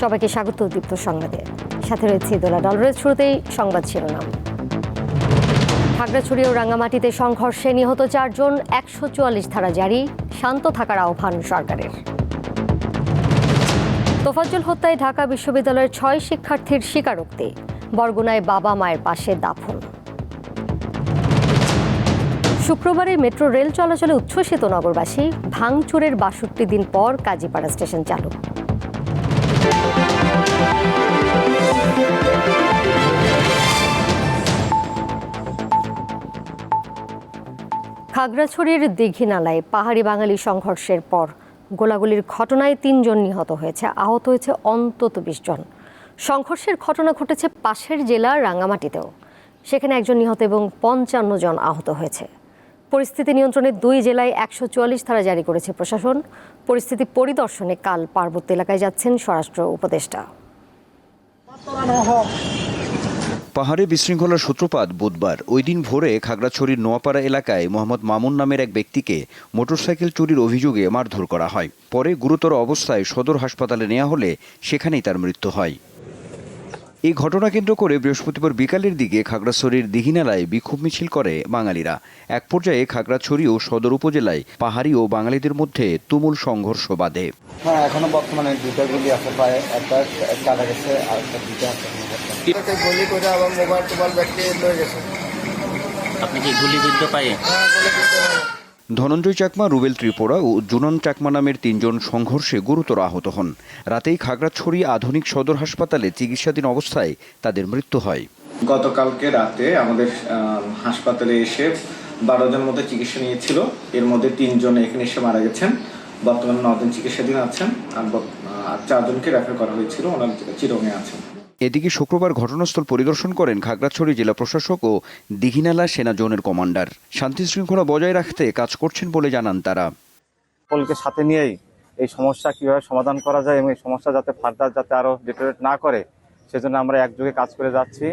সবাইকে স্বাগত দীপ্ত সংবাদে। সাথে রয়েছে দোলা ডলরের শুরুতেই সংবাদ শিরোনাম। খাগড়াছড়ি ও রাঙ্গামাটিতে সংঘর্ষে নিহত চারজন, একশো চুয়াল্লিশ ধারা জারি, শান্ত থাকার আহ্বান সরকারের। তোফাজ্জল হত্যায় ঢাকা বিশ্ববিদ্যালয়ের ছয় শিক্ষার্থীর স্বীকারোক্তি, বরগুনায় বাবা মায়ের পাশে দাফন। শুক্রবারে মেট্রো রেল চলাচলে উচ্ছ্বসিত নগরবাসী, ভাঙচুরের বাষট্টি দিন পর কাজীপাড়া স্টেশন চালু। খাগড়াছড়ির দীঘিনালায় পাহাড়ি বাঙালি সংঘর্ষের পর গোলাগুলির ঘটনায় তিনজন নিহত হয়েছে, আহত হয়েছে অন্তত বিশ জন। সংঘর্ষের ঘটনা ঘটেছে পাশের জেলা রাঙ্গামাটিতেও। সেখানে একজন নিহত এবং পঞ্চান্ন জন আহত হয়েছে। পরিস্থিতি নিয়ন্ত্রণে দুই জেলায় একশো চুয়াল্লিশ ধারা জারি করেছে প্রশাসন। পরিস্থিতি পরিদর্শনে কাল পার্বত্য এলাকায় যাচ্ছেন স্বরাষ্ট্র উপদেষ্টা। পাহাড়ে বিশৃঙ্খলার সূত্রপাত বুধবার। ওই দিন ভোরে খাগড়াছড়ির নোয়াপাড়া এলাকায় মোহাম্মদ মামুন নামের এক ব্যক্তিকে মোটরসাইকেল চুরির অভিযোগে মারধর করা হয়। পরে গুরুতর অবস্থায় সদর হাসপাতালে নেওয়া হলে সেখানেই তার মৃত্যু হয়। এই ঘটনা কেন্দ্র করে বৃহস্পতিবার বিকালের দিকে খাগড়াছড়ির দিঘিনালায় বিক্ষোভ মিছিল করে বাঙালিরা। এক পর্যায়ে খাগড়াছড়ি ও সদর উপজেলায় পাহাড়ি ও বাঙালিদের মধ্যে তুমুল সংঘর্ষ বাধে। হ্যাঁ এখনও বর্তমানে দুইটা গুলি আছে প্রায় একটা কাটা গেছে আর একটা দুইটা আছে। গুলি করে আবার মোবাইল টোবাইল লয়ে গেছে। আপনি কি গুলিবিদ্ধ পায়ে হ্যাঁ। ধনঞ্জয় চাকমা, রুবেল ত্রিপুরা ও জুনন চাকমা নামের তিনজন সংঘর্ষে গুরুতর আহত হন। রাতেই খাগড়াছড়ি আধুনিক সদর হাসপাতালে চিকিৎসাধীন অবস্থায় তাদের মৃত্যু হয়। গতকালকে রাতে আমাদের হাসপাতালে এসে বারো জন মতো চিকিৎসা নিয়েছিল। এর মধ্যে তিনজন এখানে এসে মারা গেছেন। বর্তমানে নজন চিকিৎসাধীন আছেন। আর চারজনকে রেফার করা হয়েছিল। ওনার চিরঙে আছেন। এদিকে শুক্রবার ঘটনাস্থল পরিদর্শন করেন খাগড়াছড়ি জেলা প্রশাসক ও দিঘিনালা সেনা জোনের কমান্ডার। শান্তি শৃঙ্খলা বজায় রাখতে কাজ করছেন বলে জানান তারা। সকলকে সাথে নিয়েই এই সমস্যা কীভাবে সমাধান করা যায় এবং এই সমস্যা যাতে ফার্দার যাতে আরও ডিটোরেট না করে, সেজন্য আমরা একযোগে কাজ করে যাচ্ছি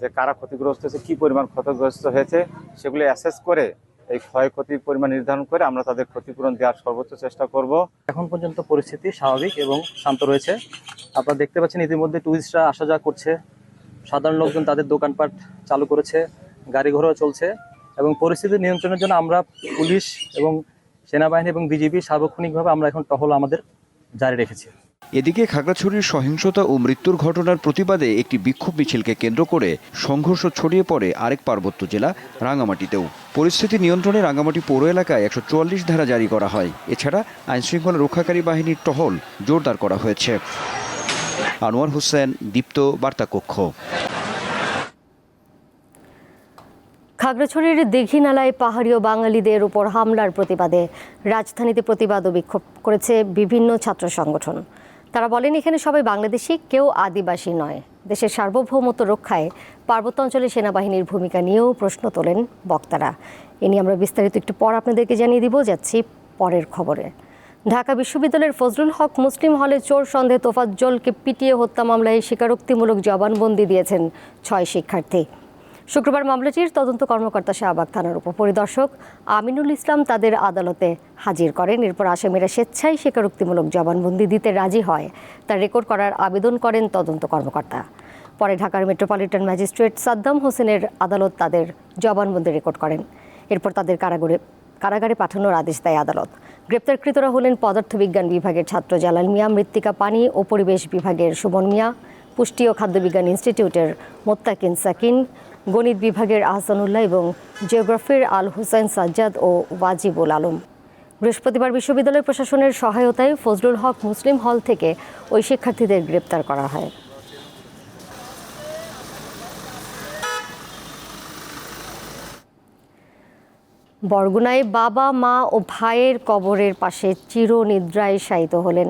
যে কারা ক্ষতিগ্রস্ত হয়েছে, কি পরিমাণ ক্ষতিগ্রস্ত হয়েছে, সেগুলো অ্যাসেস করে এই ক্ষয়ক্ষতির পরিমাণ নির্ধারণ করে আমরা তাদের ক্ষতিপূরণ দেওয়ার সর্বোচ্চ চেষ্টা করব। এখন পর্যন্ত পরিস্থিতি স্বাভাবিক এবং শান্ত রয়েছে। আপনারা দেখতে পাচ্ছেন ইতিমধ্যে টুরিস্টরা আসা যাওয়া করছে। সাধারণ লোকজন তাদের দোকানপাট চালু করেছে গাড়ি ঘোড়াও চলছে এবং পরিস্থিতি নিয়ন্ত্রণের জন্য আমরা পুলিশ এবং সেনাবাহিনী এবং বিজিবি সার্বক্ষণিকভাবে আমরা এখন টহল আমাদের জারি রেখেছি। এদিকে খাগড়াছড়ির সহিংসতা ও মৃত্যুর ঘটনার প্রতিবাদে একটি বিক্ষোভ মিছিলকে কেন্দ্র করে সংঘর্ষ ছড়িয়ে পড়ে আরেক পার্বত্য জেলা রাঙামাটিতেও পরিস্থিতি নিয়ন্ত্রণে রাঙামাটি পৌর এলাকায় একশো চুয়াল্লিশ ধারা জারি করা হয়। এছাড়া আইনশৃঙ্খলা রক্ষাকারী বাহিনীর টহল জোরদার করা হয়েছে। আনোয়ার হোসেন, দীপ্ত বার্তা কক্ষ খাগড়াছড়ির দীঘিনালায় পাহাড়ি ও বাঙালিদের উপর হামলার প্রতিবাদে রাজধানীতে প্রতিবাদ ও বিক্ষোভ করেছে বিভিন্ন ছাত্র সংগঠন। তারা বলেন, এখানে সবাই বাংলাদেশি, কেউ আদিবাসী নয়। দেশের সার্বভৌমত্ব রক্ষায় পার্বত্যাঞ্চলে সেনাবাহিনীর ভূমিকা নিয়েও প্রশ্ন তোলেন বক্তারা। এ নিয়ে আমরা বিস্তারিত একটু পর আপনাদেরকে জানিয়ে দিব, যাচ্ছি পরের খবরে। ঢাকা বিশ্ববিদ্যালয়ের ফজলুল হক মুসলিম হলে চোর সন্দেহে তোফাজ্জলকে পিটিয়ে হত্যা মামলায় স্বীকারোক্তিমূলক জবানবন্দি দিয়েছেন ছয় শিক্ষার্থী। শুক্রবার মামলাটির তদন্ত কর্মকর্তা শাহবাগ থানার উপপরিদর্শক আমিনুল ইসলাম তাদের আদালতে হাজির করেন। এরপর আসামিরা স্বেচ্ছায় স্বীকারোক্তিমূলক জবানবন্দি দিতে রাজি হয়। তা রেকর্ড করার আবেদন করেন তদন্ত কর্মকর্তা। পরে ঢাকার মেট্রোপলিটন ম্যাজিস্ট্রেট সাদ্দাম হোসেনের আদালত তাদের জবানবন্দি রেকর্ড করেন। এরপর তাদের কারাগারে কারাগারে পাঠানোর আদেশ দেয় আদালত। গ্রেপ্তারকৃতরা হলেন পদার্থবিজ্ঞান বিভাগের ছাত্র জালাল মিয়া, মৃত্তিকা পানি ও পরিবেশ বিভাগের সুমন মিয়া, পুষ্টি ও খাদ্যবিজ্ঞান ইনস্টিটিউটের মোত্তাকিন সাকিন গণিত বিভাগের আহসানুল্লাহ এবং জিওগ্রাফির আল হুসাইন সাজ্জাদ ও ওয়াজিবুল আলম। বৃহস্পতিবার বিশ্ববিদ্যালয় প্রশাসনের সহায়তায় ফজলুল হক মুসলিম হল থেকে ওই শিক্ষার্থীদের গ্রেপ্তার করা হয়। বরগুনায় বাবা, মা ও ভাইয়ের কবরের পাশে চিরনিদ্রায় শায়িত হলেন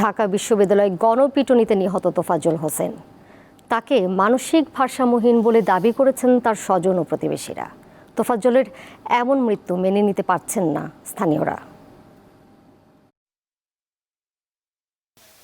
ঢাকা বিশ্ববিদ্যালয় গণপিটুনিতে নিহত তোফাজ্জল হোসেন। তাকে মানসিক ভারসাম্যহীন বলে দাবি করেছেন তার স্বজন ও প্রতিবেশীরা। তোফাজ্জলের এমন মৃত্যু মেনে নিতে পারছেন না স্থানীয়রা।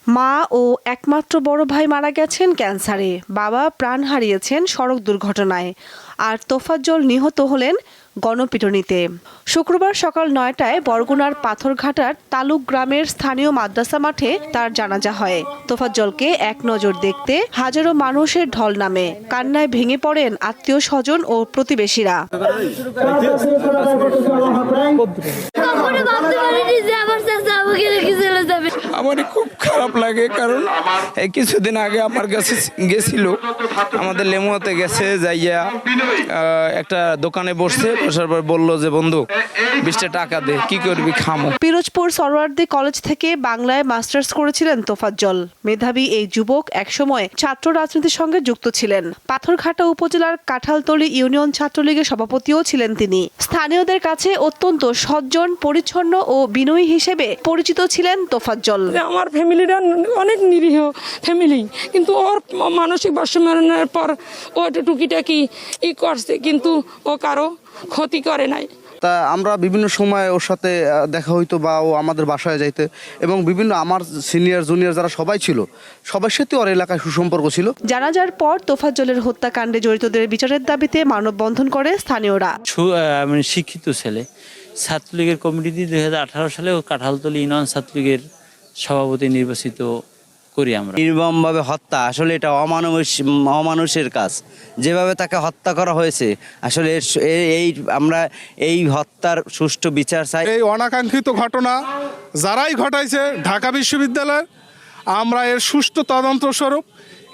মা ও একমাত্র বড় ভাই মারা গেছেন ক্যান্সারে। বাবা প্রাণ হারিয়েছেন সড়ক দুর্ঘটনায়। আর তোফাজ্জল নিহত হলেন গণপিটুনিতে। শুক্রবার সকাল নয়টায় বরগুনার পাথরঘাটার তালুক গ্রামের স্থানীয় মাদ্রাসা মাঠে তার জানাজা হয়। তোফাজ্জলকে এক নজর দেখতে হাজারো মানুষের ঢল নামে। কান্নায় ভেঙে পড়েন আত্মীয় স্বজন ও প্রতিবেশীরা। আমার খুব খারাপ লাগে কারণ এই কিছুদিন আগে আমার কাছে গেছিল। আমাদের লেমুয়াতে গেছে যাইয়া আহ, একটা দোকানে বসছে। বসার পর বলল যে বন্ধু বিশটা টাকা দে কি করবি খামো। পিরোজপুর সরওয়ার্দী কলেজ থেকে বাংলায় মাস্টার্স করেছিলেন তোফাজ্জল। মেধাবী এই যুবক একসময় ছাত্র রাজনীতির সঙ্গে যুক্ত ছিলেন। পাথরঘাটা উপজেলার কাঁঠালতলী ইউনিয়ন ছাত্রলীগের সভাপতিও ছিলেন তিনি। স্থানীয়দের কাছে অত্যন্ত সজ্জন পরিচ্ছন্ন ও বিনয়ী হিসেবে পরিচিত ছিলেন তোফাজ্জল। আমার ফ্যামিলিটা অনেক নিরীহ ফ্যামিলি কিন্তু ওর মানসিক ভারসাম্যের পর ও একটু টুকিটাকি ই করছে কিন্তু ও কারও ক্ষতি করে নাই। তা আমরা বিভিন্ন সময় ওর সাথে দেখা হইতো বা ও আমাদের বাসায় যাইতে এবং বিভিন্ন আমার সিনিয়র জুনিয়র যারা সবাই ছিল সবার সাথে ওর এলাকায় সুসম্পর্ক ছিল। জানাজার পর তোফাজ্জলের হত্যাকাণ্ডে জড়িতদের বিচারের দাবিতে মানববন্ধন করে স্থানীয়রা। মানে শিক্ষিত ছেলে ছাত্রলীগের কমিটিতে দুই হাজার আঠারো সালে ও কাঁঠালতলী ইউনিয়ন ছাত্রলীগের সভাপতি নির্বাচিত করি আমরা। নির্মমভাবে হত্যা আসলে এটা অমানুষ অমানুষের কাজ। যেভাবে তাকে হত্যা করা হয়েছে আসলে এই আমরা এই হত্যার সুষ্ঠু বিচার চাই। এই অনাকাঙ্ক্ষিত ঘটনা যারাই ঘটাইছে ঢাকা বিশ্ববিদ্যালয় আমরা এর সুষ্ঠু তদন্ত স্বরূপ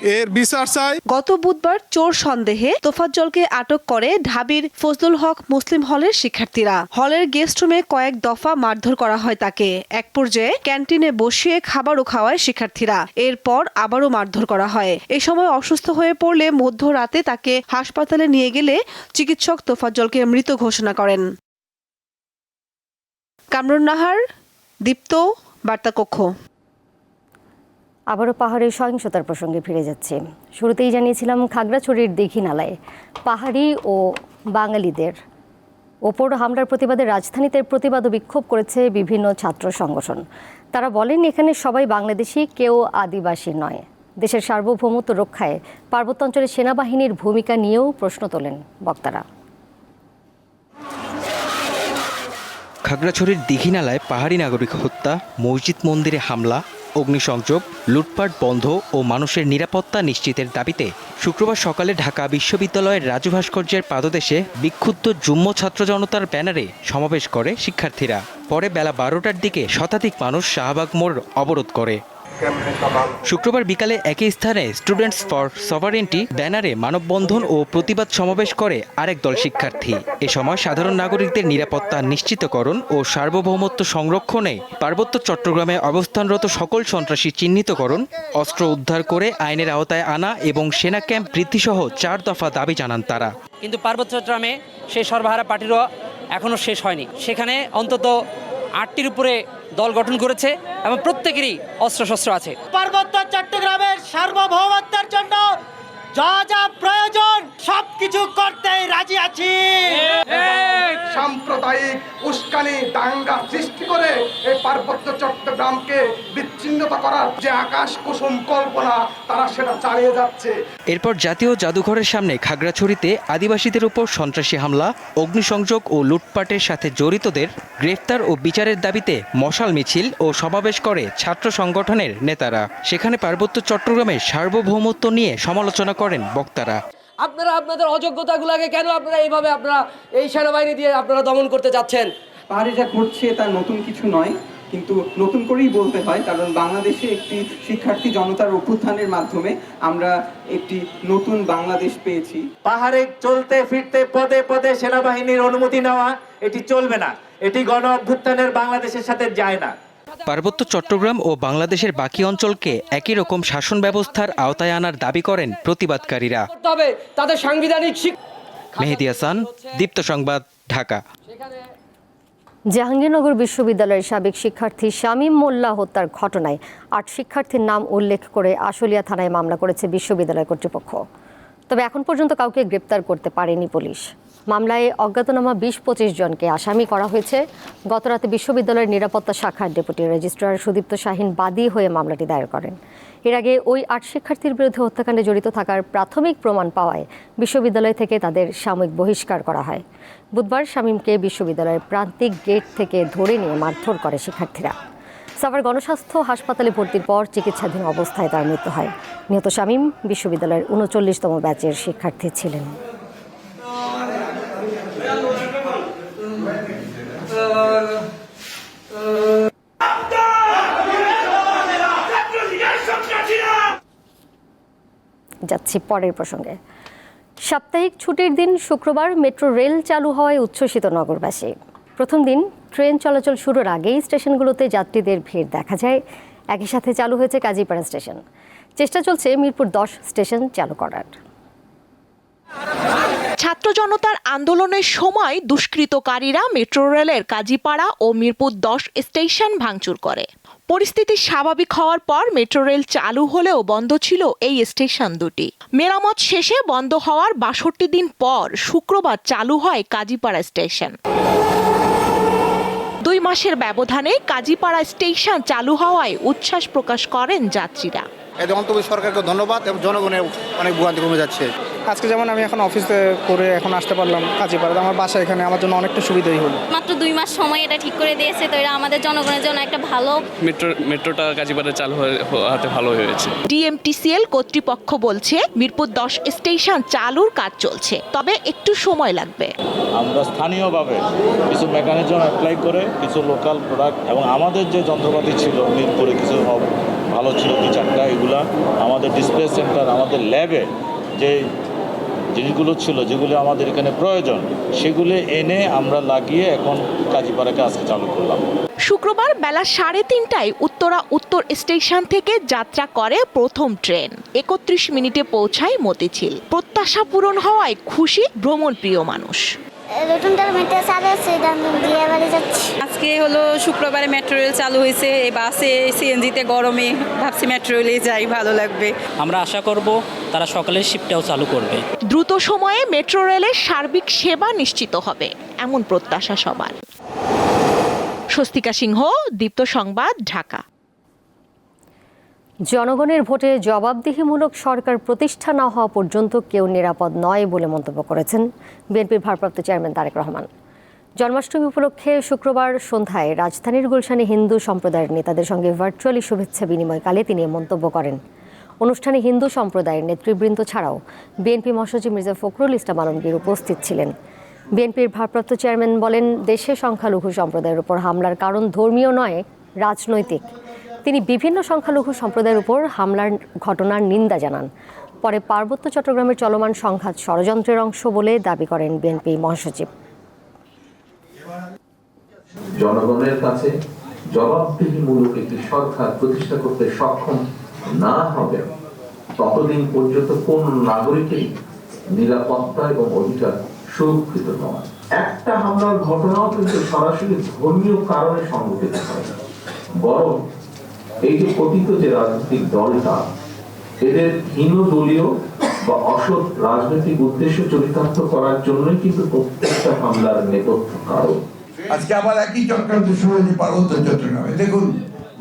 এর বিচার চাই। গত বুধবার চোর সন্দেহে তোফাজ্জলকে আটক করে ঢাবির ফজলুল হক মুসলিম হলের শিক্ষার্থীরা। হলের গেস্ট রুমে কয়েক দফা মারধর করা হয় তাকে। এক পর্যায়ে ক্যান্টিনে বসিয়ে খাবারও খাওয়ায় শিক্ষার্থীরা। এরপর আবারও মারধর করা হয়। এ সময় অসুস্থ হয়ে পড়লে মধ্যরাতে তাকে হাসপাতালে নিয়ে গেলে চিকিৎসক তোফাজ্জলকে মৃত ঘোষণা করেন। কামরুন নাহার, দীপ্ত বার্তা কক্ষ আবারও পাহাড়ের সহিংসতার প্রসঙ্গে ফিরে যাচ্ছে। শুরুতেই জানিয়েছিলাম খাগড়াছড়ির দীঘি নালায় পাহাড়ি ও বাঙালিদের ওপর হামলার প্রতিবাদে রাজধানীতে প্রতিবাদ বিক্ষোভ করেছে বিভিন্ন ছাত্র সংগঠন। তারা বলেন, এখানে সবাই বাংলাদেশি, কেউ আদিবাসী নয়। দেশের সার্বভৌমত্ব রক্ষায় পার্বত্যাঞ্চলে সেনাবাহিনীর ভূমিকা নিয়েও প্রশ্ন তোলেন বক্তারা। খাগড়াছড়ির দীঘিনালায় পাহাড়ি নাগরিক হত্যা, মসজিদ মন্দিরে হামলা অগ্নিসংযোগ, লুটপাট বন্ধ ও মানুষের নিরাপত্তা নিশ্চিতের দাবিতে শুক্রবার সকালে ঢাকা বিশ্ববিদ্যালয়ের রাজু ভাস্কর্যের পাদদেশে বিক্ষুব্ধ যুম্ম ছাত্র জনতার ব্যানারে সমাবেশ করে শিক্ষার্থীরা। পরে বেলা বারোটার দিকে শতাধিক মানুষ শাহবাগ মোড় অবরোধ করে। শুক্রবার বিকালে একই স্থানে স্টুডেন্টস ফর সভারেন্টি ব্যানারে মানববন্ধন ও প্রতিবাদ সমাবেশ করে আরেক দল শিক্ষার্থী। এ সময় সাধারণ নাগরিকদের নিরাপত্তা নিশ্চিতকরণ ও সার্বভৌমত্ব সংরক্ষণে পার্বত্য চট্টগ্রামে অবস্থানরত সকল সন্ত্রাসী চিহ্নিতকরণ, অস্ত্র উদ্ধার করে আইনের আওতায় আনা এবং সেনা ক্যাম্প বৃদ্ধিসহ চার দফা দাবি জানান তারা। কিন্তু পার্বত্য চট্টগ্রামে সেই সর্বহারা পার্টিরও এখনও শেষ হয়নি। সেখানে অন্তত আটটির উপরে দল গঠন করেছে এবং প্রত্যেকেরই অস্ত্রশস্ত্র আছে। পার্বত্য চট্টগ্রামের সার্বভৌমত্বের জন্য যা যা প্রয়োজন সবকিছু করতে রাজি আছি। সাম্প্রদায়িক উস্কানি, দাঙ্গা সৃষ্টি করে এই পার্বত্য চট্টগ্রামকে বিচ্ছিন্নতা করার যে আকাশ কুসুম কল্পনা, তারা সেটা চালিয়ে যাচ্ছে। এরপর জাতীয় জাদুঘরের সামনে খাগড়াছড়িতে আদিবাসীদের উপর সন্ত্রাসী হামলা, অগ্নিসংযোগ ও লুটপাটের সাথে জড়িতদের গ্রেফতার ও বিচারের দাবিতে মশাল মিছিল ও সমাবেশ করে ছাত্র সংগঠনের নেতারা। সেখানে পার্বত্য চট্টগ্রামের সার্বভৌমত্ব নিয়ে সমালোচনা করেন বক্তারা। আপনারা আপনাদের অযোগ্যতাগুলোকে কেন আপনারা এইভাবে আপনারা এই সেনাবাহিনী দিয়ে আপনারা দমন করতে যাচ্ছেন? পাহাড়ে যা ঘটছে তা নতুন কিছু নয় কিন্তু নতুন করেই বলতে হয় কারণ বাংলাদেশে একটি শিক্ষার্থী জনতার অভ্যুত্থানের মাধ্যমে আমরা একটি নতুন বাংলাদেশ পেয়েছি। পাহাড়ে চলতে ফিরতে পদে পদে সেনাবাহিনীর অনুমতি নেওয়া এটি চলবে না। এটি গণ অভ্যুত্থানের বাংলাদেশের সাথে যায় না। পার্বত্য চট্টগ্রাম ও বাংলাদেশের বাকি অঞ্চলকে একই রকম শাসন ব্যবস্থার আওতায় আনার দাবি করেন প্রতিবাদকারীরা। তবে তাদের সাংবিধানিক মেহেদি হাসান দীপ্ত সংবাদ ঢাকা। জাহাঙ্গীরনগর বিশ্ববিদ্যালয়ের সাবেক শিক্ষার্থী শামীম মোল্লা হত্যার ঘটনায় আট শিক্ষার্থীর নাম উল্লেখ করে আশুলিয়া থানায় মামলা করেছে বিশ্ববিদ্যালয় কর্তৃপক্ষ। তবে এখন পর্যন্ত কাউকে গ্রেপ্তার করতে পারেনি পুলিশ। মামলায় অজ্ঞাতনামা বিশ পঁচিশ জনকে আসামি করা হয়েছে। গতরাতে বিশ্ববিদ্যালয়ের নিরাপত্তা শাখার ডেপুটি রেজিস্ট্রার সুদীপ্ত শাহিন বাদী হয়ে মামলাটি দায়ের করেন। এর আগে ওই আট শিক্ষার্থীর বিরুদ্ধে হত্যাকাণ্ডে জড়িত থাকার প্রাথমিক প্রমাণ পাওয়ায় বিশ্ববিদ্যালয় থেকে তাদের সাময়িক বহিষ্কার করা হয়। বুধবার শামীমকে বিশ্ববিদ্যালয়ের প্রান্তিক গেট থেকে ধরে নিয়ে মারধর করে শিক্ষার্থীরা। সাভার গণস্বাস্থ্য হাসপাতালে ভর্তির পর চিকিৎসাধীন অবস্থায় তার মৃত্যু হয়। নিহত শামীম বিশ্ববিদ্যালয়ের উনচল্লিশতম ব্যাচের শিক্ষার্থী ছিলেন। যাচ্ছি পরের প্রসঙ্গে। সাপ্তাহিক ছুটির দিন শুক্রবার মেট্রো রেল চালু হওয়ায় উচ্ছ্বসিত নগরবাসী। প্রথম দিন ট্রেন চলাচল শুরুর আগেই স্টেশনগুলোতে যাত্রীদের ভিড় দেখা যায়। একই সাথে চালু হয়েছে কাজীপাড়া স্টেশন। চেষ্টা চলছে মিরপুর দশ স্টেশন চালু করার। ছাত্র জনতার আন্দোলনের সময় দুষ্কৃতকারীরা মেট্রো রেলের কাজীপাড়া ও মিরপুর দশ স্টেশন ভাঙচুর করে। পরিস্থিতি স্বাভাবিক হওয়ার পর মেট্রো রেল চালু হলেও বন্ধ ছিল এই স্টেশন দুটি। মেরামত শেষে বন্ধ হওয়ার বাষট্টি দিন পর শুক্রবার চালু হয় কাজীপাড়া স্টেশন। দুই মাসের ব্যবধানে কাজীপাড়া স্টেশন চালু হওয়ায় উচ্ছ্বাস প্রকাশ করেন যাত্রীরা। এদের অন্তর্বর্তী সরকারকে ধন্যবাদ এবং জনগণের অনেক ভোগান্তি কমে যাচ্ছে। আজকে যেমন আমি এখন অফিসে করে এখন আসতে পারলাম কাজীপাড়াতে আমার বাসা এখানে আমার জন্য অনেকটা সুবিধাই হলো। মাত্র দুই মাস সময় এটা ঠিক করে দিয়েছে তো এটা আমাদের জনগণের জন্য একটা ভালো মেট্রো মেট্রোটা কাজীপাড়া চালু হয়ে- হাতে ভালো হয়েছে। ডিএমটিসিএল কর্তৃপক্ষ বলছে মিরপুর দশ স্টেশন চালুর কাজ চলছে তবে একটু সময় লাগবে। আমরা স্থানীয়ভাবে কিছু মেকানিজম অ্যাপ্লাই করে কিছু লোকাল প্রোডাক্ট এবং আমাদের যে যন্ত্রপাতি ছিল মিরপুরে কিছু হব- ভালো ছিল দু চারটা, এগুলা আমাদের ডিসপ্লে সেন্টার আমাদের ল্যাবে যে জিনিসগুলো ছিল, যেগুলো আমাদের এখানে প্রয়োজন, সেগুলো এনে আমরা লাগিয়ে এখন কাজীপাড়াকে আজকে চালু করলাম। শুক্রবার বেলা সাড়ে তিনটায় উত্তরা উত্তর স্টেশন থেকে যাত্রা করে প্রথম ট্রেন। একত্রিশ মিনিটে পৌঁছায় মতিঝিল। প্রত্যাশা পূরণ হওয়ায় খুশি ভ্রমণ প্রিয় মানুষ। নতুন টার্মিতে সাড়ে দিয়ে বাড়ি যাচ্ছি। আজকে হলো শুক্রবারে মেট্রো রেল চালু হয়েছে এই বাসে সিএনজিতে গরমে ভাবছি মেট্রো রেলে যাই ভালো লাগবে। আমরা আশা করব তারা সকালের শিফটটাও চালু করবে। দ্রুত সময়ে মেট্রো রেলের সার্বিক সেবা নিশ্চিত হবে এমন প্রত্যাশা সবার। স্বস্তিকা সিংহ দীপ্ত সংবাদ ঢাকা। জনগণের ভোটে জবাবদিহিমূলক সরকার প্রতিষ্ঠা না হওয়া পর্যন্ত কেউ নিরাপদ নয় বলে মন্তব্য করেছেন বিএনপির ভারপ্রাপ্ত চেয়ারম্যান তারেক রহমান। জন্মাষ্টমী উপলক্ষে শুক্রবার সন্ধ্যায় রাজধানীর গুলশানে হিন্দু সম্প্রদায়ের নেতাদের সঙ্গে ভার্চুয়ালি শুভেচ্ছা বিনিময়কালে তিনি মন্তব্য করেন। অনুষ্ঠানে হিন্দু সম্প্রদায়ের নেতৃবৃন্দ ছাড়াও বিএনপি মহাসচিব মির্জা ফখরুল ইসলাম আলমগীর উপস্থিত ছিলেন। বিএনপির ভারপ্রাপ্ত চেয়ারম্যান বলেন, দেশে সংখ্যালঘু সম্প্রদায়ের উপর হামলার কারণ ধর্মীয় নয়, রাজনৈতিক। তিনি বিভিন্ন সংখ্যালঘু সম্প্রদায়ের উপর হামলার ঘটনার নিন্দা জানান। পরে পার্বত্য চট্টগ্রামের চলমান সংঘাত ষড়যন্ত্রের অংশ বলে দাবি করেন বিএনপি মহাসচিব। জনগণের কাছে জবাবদিহিমূলক একটি সরকার প্রতিষ্ঠা করতে সক্ষম না হবে ততদিন পর্যন্ত কোন নাগরিকেরই নিরাপত্তা এবং অধিকার সুরক্ষিত নয়। একটা হামলার ঘটনাও কিন্তু সরাসরি ধর্মীয় কারণে সংঘটিত হয়। বরং এই যে কথিত যে রাজনৈতিক দলটা এদের হীন দলীয় বা অসৎ রাজনৈতিক উদ্দেশ্য চরিতার্থ করার জন্যই কিন্তু প্রত্যেকটা হামলার নেপথ্য কারণ। আজকে আবার একই চক্রান্ত শুরু হয়েছে পার্বত্য চট্টগ্রামে দেখুন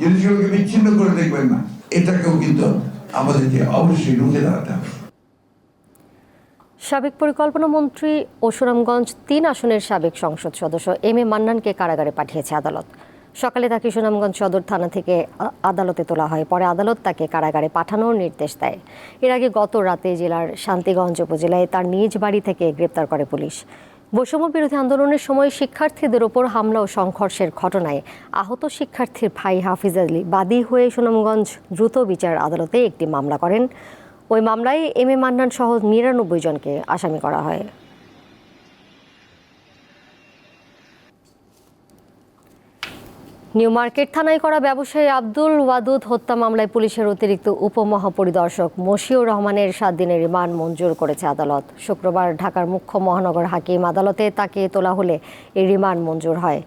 জিনিসগুলোকে বিচ্ছিন্ন করে দেখবেন না এটাকেও কিন্তু আমাদেরকে অবশ্যই রুখে দাঁড়াতে হবে। সাবেক পরিকল্পনা মন্ত্রী ও সুনামগঞ্জ তিন আসনের সাবেক সংসদ সদস্য এম এ মান্নানকে কারাগারে পাঠিয়েছে আদালত। সকালে তাকে সুনামগঞ্জ সদর থানা থেকে আদালতে তোলা হয়। পরে আদালত তাকে কারাগারে পাঠানোর নির্দেশ দেয়। এর আগে গত রাতে জেলার শান্তিগঞ্জ উপজেলায় তার নিজ বাড়ি থেকে গ্রেপ্তার করে পুলিশ। বৈষম্য বিরোধী আন্দোলনের সময় শিক্ষার্থীদের ওপর হামলা ও সংঘর্ষের ঘটনায় আহত শিক্ষার্থীর ভাই হাফিজ আলী বাদী হয়ে সুনামগঞ্জ দ্রুত বিচার আদালতে একটি মামলা করেন। ওই মামলায় এম এ মান্নান সহ নিরানব্বই জনকে আসামি করা হয়। নিউ মার্কেট থানায় করা ব্যবসায়ী আব্দুল ওয়াদুদ হত্যা মামলায় পুলিশের অতিরিক্ত উপমহাপরিদর্শক মশিউর রহমানের সাত দিনের রিমান্ড মঞ্জুর করেছে আদালত। শুক্রবার ঢাকার মুখ্য মহানগর হাকিম আদালতে তাকে তোলা হলে এই রিমান্ড মঞ্জুর হয়।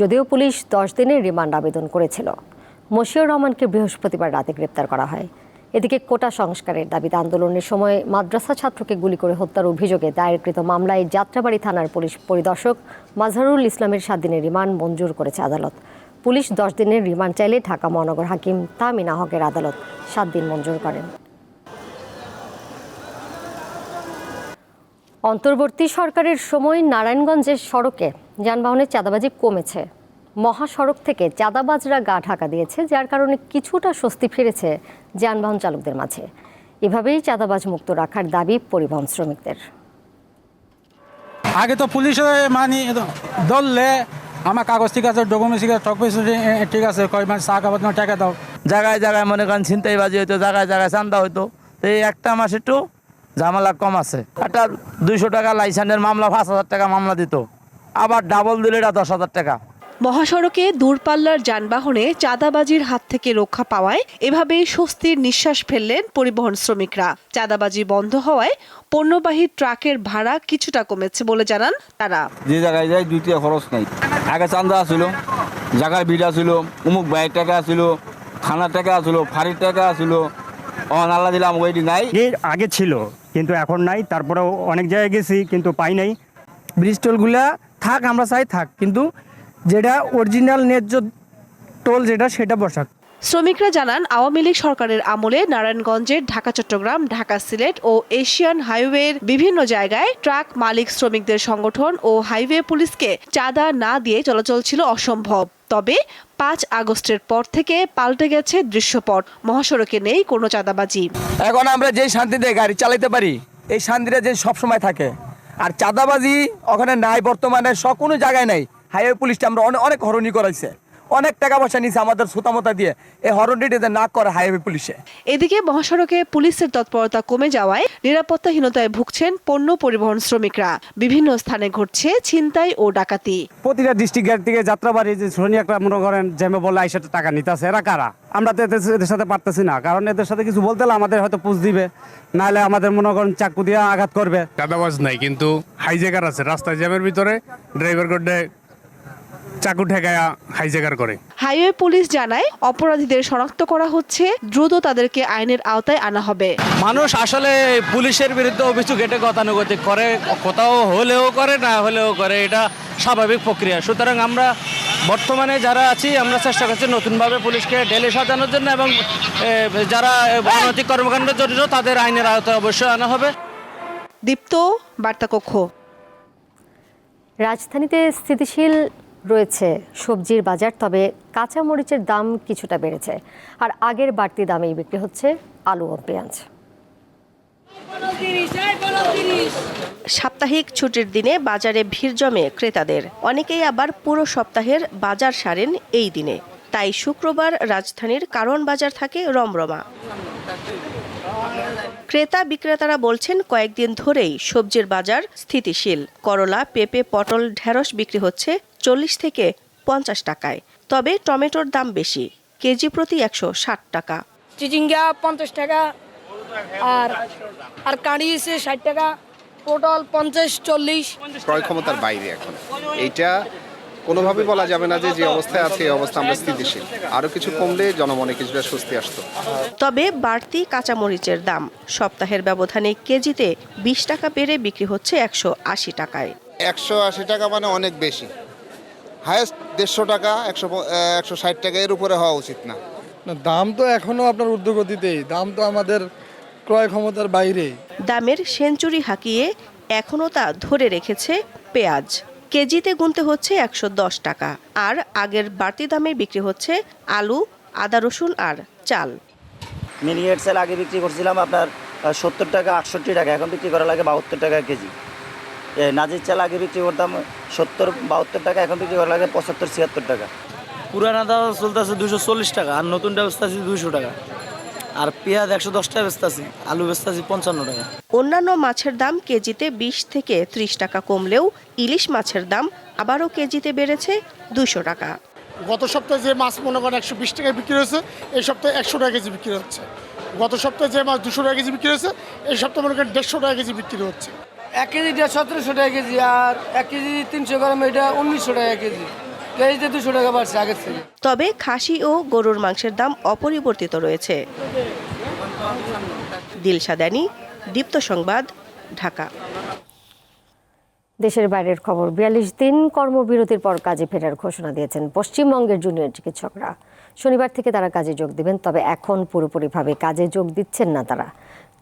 যদিও পুলিশ দশ দিনের রিমান্ড আবেদন করেছিল। মশিউর রহমানকে বৃহস্পতিবার রাতে গ্রেপ্তার করা হয়। এদিকে কোটা সংস্কারের দাবিতে আন্দোলনের সময় মাদ্রাসা ছাত্রকে গুলি করে হত্যার অভিযোগে দায়েরকৃত মামলায় যাত্রাবাড়ি থানার পুলিশ পরিদর্শক মাজহারুল ইসলামের সাত দিনের রিমান্ড মঞ্জুর করেছে আদালত। পুলিশ দশ দিনের রিমান্ড চাইলে ঢাকা মহানগর হাকিম তামিনা হকের আদালত সাত দিন মঞ্জুর করেন। অন্তর্বর্তী সরকারের সময় নারায়ণগঞ্জের সড়কে যানবাহনের চাঁদাবাজি কমেছে। মহাসড়ক থেকে চাঁদাবাজরা গা ঢাকা দিয়েছে, যার কারণে কিছুটা স্বস্তি ফিরেছে যানবাহন চালকদের মাঝে। এভাবেই চাঁদাবাজ মুক্ত রাখার দাবি পরিবহন শ্রমিকদের। আগে তো পুলিশ মানে ধরলে আমার কাগজ ঠিক আছে, ডকুমেন্ট ঠিক আছে ঠিক আছে, কয় মাস চা কাগজ টাকা দাও। জায়গায় জায়গায় মনে করেন ছিনতাই বাজি হইতো, জায়গায় জায়গায় চান্দা হইতো। তো এই একটা মাস একটু ঝামেলা কম আছে। একটা দুইশো টাকা লাইসেন্সের মামলা, পাঁচ হাজার টাকা মামলা দিত। আবার ডাবল দিলে এটা দশ হাজার টাকা। মহাসড়কে দূরপাল্লার যানবাহনে চাঁদাবাজির হাত থেকে রক্ষা পাওয়ায় এভাবে স্বস্তির নিঃশ্বাস ফেললেন পরিবহন শ্রমিকরা। চাঁদাবাজি বন্ধ হওয়ায় পণ্যবাহী ট্রাকের ভাড়া কিছুটা কমেছে বলে জানান তারা। যে জায়গায় যায় টাকা খরচ নাই। আগে চান্দা আসছিল জায়গার বিড়া ছিল উমুক বাইয়ের টাকা আসছিল খানার টাকা আসছিল ফাড়ির টাকা আসছিল অন আল্লাহ দিলাম ওইটি নাই। আগে ছিল কিন্তু এখন নাই তারপরেও অনেক জায়গায় গেছি কিন্তু পাই নাই। ব্রিজ টোলগুলা থাক আমরা চাই থাক কিন্তু যেটা অরিজিনাল ন্যায্য টোল যেটা সেটা বসাক। শ্রমিকরা জানান আওয়ামী লীগ সরকারের আমলে নারায়ণগঞ্জের ঢাকা চট্টগ্রাম ঢাকা সিলেট ও এশিয়ান হাইওয়ের বিভিন্ন জায়গায় ট্রাক মালিক শ্রমিকদের সংগঠন ও হাইওয়ে পুলিশকে চাঁদা না দিয়ে চলাচল ছিল অসম্ভব। তবে পাঁচ আগস্টের পর থেকে পাল্টে গেছে দৃশ্যপট। মহাসড়কে নেই কোনো চাঁদাবাজি। এখন আমরা যেই শান্তিতে গাড়ি চালাতে পারি এই শান্তিটা যে সবসময় থাকে। আর চাঁদাবাজি ওখানে নাই বর্তমানে সব কোনো জায়গায় নাই। হাইওয়ে পুলিশটা আমরা অনেক অনেক হরণি করাইছে। অনেক টাকা পয়সা নিছে আমাদের সুতামতা দিয়ে। এই হরণিটা যে না করে হাইওয়ে পুলিশে। এদিকে মহাসড়কে পুলিশের তৎপরতা কমে যাওয়ায় নিরাপত্তাহীনতায় ভুগছেন পণ্য পরিবহন শ্রমিকরা। বিভিন্ন স্থানে ঘটছে ছিনতাই ও ডাকাতি। প্রতিটা ডিস্ট্রিক্ট থেকে যাত্রাবাড়ি যে শ্রমিকরা মনে করেন জ্যামে বলে আইসা টাকা নিতেছে এরা কারা? আমরা তো এদের এদের সাথে পারতেছি না কারণ এদের সাথে কিছু বলতে হলে আমাদের হয়তো পুষ দিবে। নাহলে আমাদের মনে করেন চাকু দিয়ে আঘাত করবে। চাঁদাবাজ নাই কিন্তু হাইজেকার আছে রাস্তায় জ্যামের ভিতরে ড্রাইভার করতে চাকু ঠেকায়া হাইজেকার করে। হাইওয়ে পুলিশ জানায় অপরাধীদের শনাক্ত করা হচ্ছে দ্রুত তাদেরকে আইনের আওতায় আনা হবে। মানুষ আসলে পুলিশের বিরুদ্ধে অভিযোগ এটা গতানুগতিক করে কোথাও হলেও করে না হলেও করে এটা স্বাভাবিক প্রক্রিয়া। সুতরাং আমরা বর্তমানে যারা আছি আমরা চেষ্টা করছি নতুনভাবে পুলিশকে ডেলে সাজানোর জন্য এবং যারা অনৈতিক কর্মকাণ্ডের জড়িত তাদের আইনের আওতায় অবশ্যই আনা হবে। দীপ্ত বার্তাকক্ষ। রাজধানীতে স্থিতিশীল রয়েছে সবজির বাজার, তবে কাঁচা মরিচের দাম কিছুটা বেড়েছে। আর আগের বাড়তি দামেই বিক্রি হচ্ছে আলু ও পেঁয়াজ। সাপ্তাহিক ছুটির দিনে বাজারে ভিড় জমে ক্রেতাদের। অনেকেই আবার পুরো সপ্তাহের বাজার সারেন এই দিনে। তাই শুক্রবার রাজধানীর কারণ বাজার থাকে রমরমা। ক্রেতা বিক্রেতারা বলছেন, কয়েকদিন ধরেই সবজির বাজার স্থিতিশীল। করলা, পেঁপে, পটল, ঢেঁড়স বিক্রি হচ্ছে চল্লিশ থেকে পঞ্চাশ টাকায়। তবে টমেটোর দাম বেশি কেজি প্রতি একশো ষাট টাকা। চিচিঙ্গা পঞ্চাশ টাকা আর আর কাঁড়ি এসে ষাট টাকা পটল পঞ্চাশ চল্লিশ। ক্রয় ক্ষমতার বাইরে এখন। এইটা কোনোভাবে বলা যাবে না যে যে অবস্থায় আছে এই অবস্থা আমরা স্থিতিশীল। আরও কিছু কমলে জনমনে কিছুটা স্বস্তি আসতো। তবে বাড়তি কাঁচামরিচের দাম সপ্তাহের ব্যবধানে কেজিতে বিশ টাকা বেড়ে বিক্রি হচ্ছে একশো আশি টাকায়। একশো আশি টাকা মানে অনেক বেশি। হায়েস্ট দেড়শো টাকা একশো একশো ষাট টাকা এর উপরে হওয়া উচিত না। না দাম তো এখনও আপনার ঊর্ধ্বগতিতেই। দাম তো আমাদের ক্রয় ক্ষমতার বাইরে। দামের সেঞ্চুরি হাঁকিয়ে এখনও তা ধরে রেখেছে পেঁয়াজ। কেজিতে গুনতে হচ্ছে একশো দশ টাকা আর আগের বাড়তি দামে বিক্রি হচ্ছে আলু আদা রসুন আর চাল। মিনিয়েট সেল আগে বিক্রি করছিলাম আপনার সত্তর টাকা আটষট্টি টাকা এখন বিক্রি করা লাগে বাহাত্তর টাকা কেজি। নাজির চাল আগে বিক্রি করতাম সত্তর বাহাত্তর টাকা এখন বিক্রি করা লাগে পঁচাত্তর ছিয়াত্তর টাকা। পুরানা দাম চলতেছে দুশো চল্লিশ টাকা আর নতুনটা বেচতেছি দুশো টাকা। আর পেঁয়াজ একশো দশ টাকা বেচতেছি আলু বেচতেছি পঞ্চান্ন টাকা। অন্যান্য মাছের দাম কেজিতে বিশ থেকে ত্রিশ টাকা কমলেও ইলিশ মাছের দাম আবারও কেজিতে বেড়েছে দুশো টাকা। গত সপ্তাহে যে মাছ মনে করেন একশো বিশ টাকায় বিক্রি হয়েছে এই সপ্তাহে একশো টাকা কেজি বিক্রি হচ্ছে। গত সপ্তাহে যে মাছ দুশো টাকা কেজি বিক্রি হয়েছে এই সপ্তাহে মনে করেন দেড়শো টাকা কেজি বিক্রি হচ্ছে। এক কেজিটা সতেরোশো টাকা কেজি আর এক কেজি তিনশো গ্রাম এটা উনিশশো টাকা কেজি। কেজিতে দুশো টাকা বাড়ছে আগের থেকে। তবে খাসি ও গরুর মাংসের দাম অপরিবর্তিত রয়েছে। দিলশাদানি দীপ্ত সংবাদ ঢাকা। দেশের বাইরের খবর বিয়াল্লিশ দিন কর্মবিরতির পর কাজে ফেরার ঘোষণা দিয়েছেন পশ্চিমবঙ্গের জুনিয়র চিকিৎসকরা। শনিবার থেকে তারা কাজে যোগ দিবেন তবে এখন পুরোপুরিভাবে কাজে যোগ দিচ্ছেন না তারা।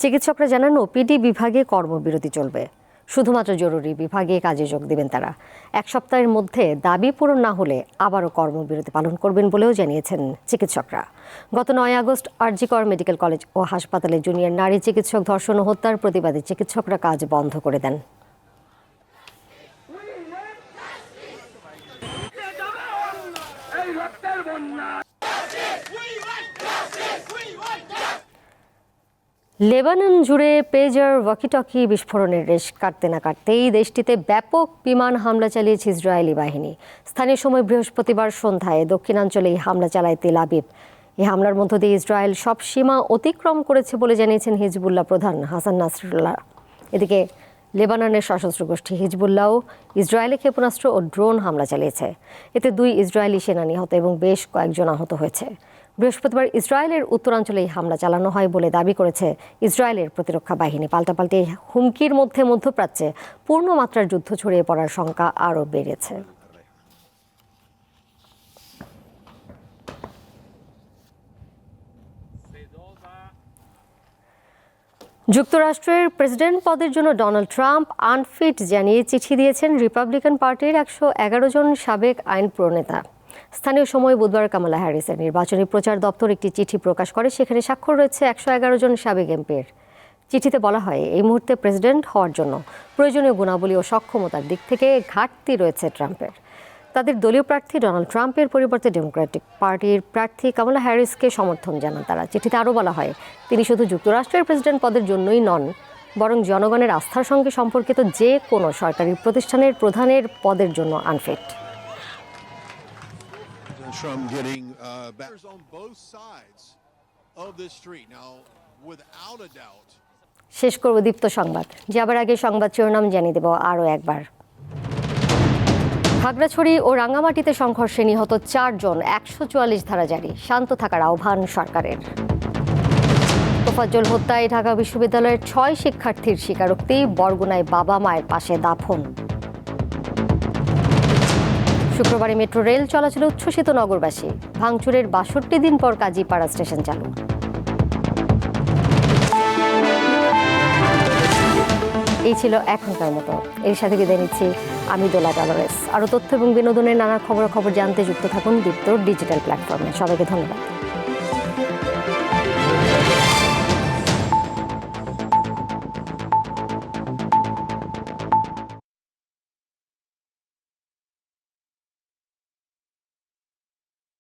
চিকিৎসকরা জানান ওপিডি বিভাগে কর্মবিরতি চলবে। শুধুমাত্র জরুরি বিভাগে কাজে যোগ দেবেন তারা। এক সপ্তাহের মধ্যে দাবি পূরণ না হলে আবারও কর্মবিরতি পালন করবেন বলেও জানিয়েছেন চিকিৎসকরা। গত নয় আগস্ট আরজিকর মেডিকেল কলেজ ও হাসপাতালে জুনিয়র নারী চিকিৎসক ধর্ষণ ও হত্যার প্রতিবাদে চিকিৎসকরা কাজ বন্ধ করে দেন। লেবানন জুড়ে পেজার ওয়াকিটকি বিস্ফোরণের রেশ কাটতে না কাটতেই দেশটিতে ব্যাপক বিমান হামলা চালিয়েছে ইসরায়েলি বাহিনী। স্থানীয় সময় বৃহস্পতিবার সন্ধ্যায় দক্ষিণাঞ্চলে এই হামলা চালায় তেল আবিব। এই হামলার মধ্য দিয়ে ইসরায়েল সব সীমা অতিক্রম করেছে বলে জানিয়েছেন হিজবুল্লাহ প্রধান হাসান নাসরুল্লাহ। এদিকে লেবাননের সশস্ত্র গোষ্ঠী হিজবুল্লাহও ইসরায়েলে ক্ষেপণাস্ত্র ও ড্রোন হামলা চালিয়েছে। এতে দুই ইসরায়েলি সেনা নিহত এবং বেশ কয়েকজন আহত হয়েছে। বৃহস্পতিবার ইসরায়েলের উত্তরাঞ্চলে হামলা চালানো হয় বলে দাবি করেছে ইসরায়েলের প্রতিরক্ষা বাহিনী। পাল্টাপাল্টি হুমকির মধ্যে মধ্যপ্রাচ্যে পূর্ণমাত্রার যুদ্ধ ছড়িয়ে পড়ার শঙ্কা আরও বেড়েছে। যুক্তরাষ্ট্রের প্রেসিডেন্ট পদের জন্য ডোনাল্ড ট্রাম্প আনফিট জানিয়ে চিঠি দিয়েছেন রিপাবলিকান পার্টির একশো এগারো জন সাবেক আইন প্রণেতা। স্থানীয় সময় বুধবার কামালা হ্যারিসের নির্বাচনী প্রচার দপ্তর একটি চিঠি প্রকাশ করে। সেখানে স্বাক্ষর রয়েছে একশো এগারো জন সাবেক এমপির। চিঠিতে বলা হয়, এই মুহূর্তে প্রেসিডেন্ট হওয়ার জন্য প্রয়োজনীয় গুণাবলী ও সক্ষমতার দিক থেকে ঘাটতি রয়েছে ট্রাম্পের। তাদের দলীয় প্রার্থী ডোনাল্ড ট্রাম্পের পরিবর্তে ডেমোক্রেটিক পার্টির প্রার্থী কামালা হ্যারিসকে সমর্থন জানান তারা। চিঠিতে আরও বলা হয়, তিনি শুধু যুক্তরাষ্ট্রের প্রেসিডেন্ট পদের জন্যই নন, বরং জনগণের আস্থার সঙ্গে সম্পর্কিত যে কোনো সরকারি প্রতিষ্ঠানের প্রধানের পদের জন্য unfit. From getting uh, back. On both sides of this street. Now, without a doubt, শেষ করব দীপ্ত সংবাদ। যাবার আগে সংবাদ শিরোনাম জানিয়ে দেব আরও একবার। খাগড়াছড়ি ও রাঙ্গামাটিতে সংঘর্ষে নিহত চারজন একশো চুয়াল্লিশ ধারা জারি শান্ত থাকার আহ্বান সরকারের। তোফাজ্জল হত্যায় ঢাকা বিশ্ববিদ্যালয়ের ছয় শিক্ষার্থীর স্বীকারোক্তি বরগুনায় বাবা মায়ের পাশে দাফন। শুক্রবারে মেট্রো রেল চলাচলে উচ্ছ্বসিত নগরবাসী। ভাঙচুরের বাষট্টি দিন পর কাজীপাড়া স্টেশন চালু। এই ছিল এখনকার মতো। এর সাথে বিদায় নিচ্ছি আমি দোলা টালারেস আরও তথ্য এবং বিনোদনের নানা খবর খবর জানতে যুক্ত থাকুন দীপ্ত ডিজিটাল প্ল্যাটফর্মে। সবাইকে ধন্যবাদ।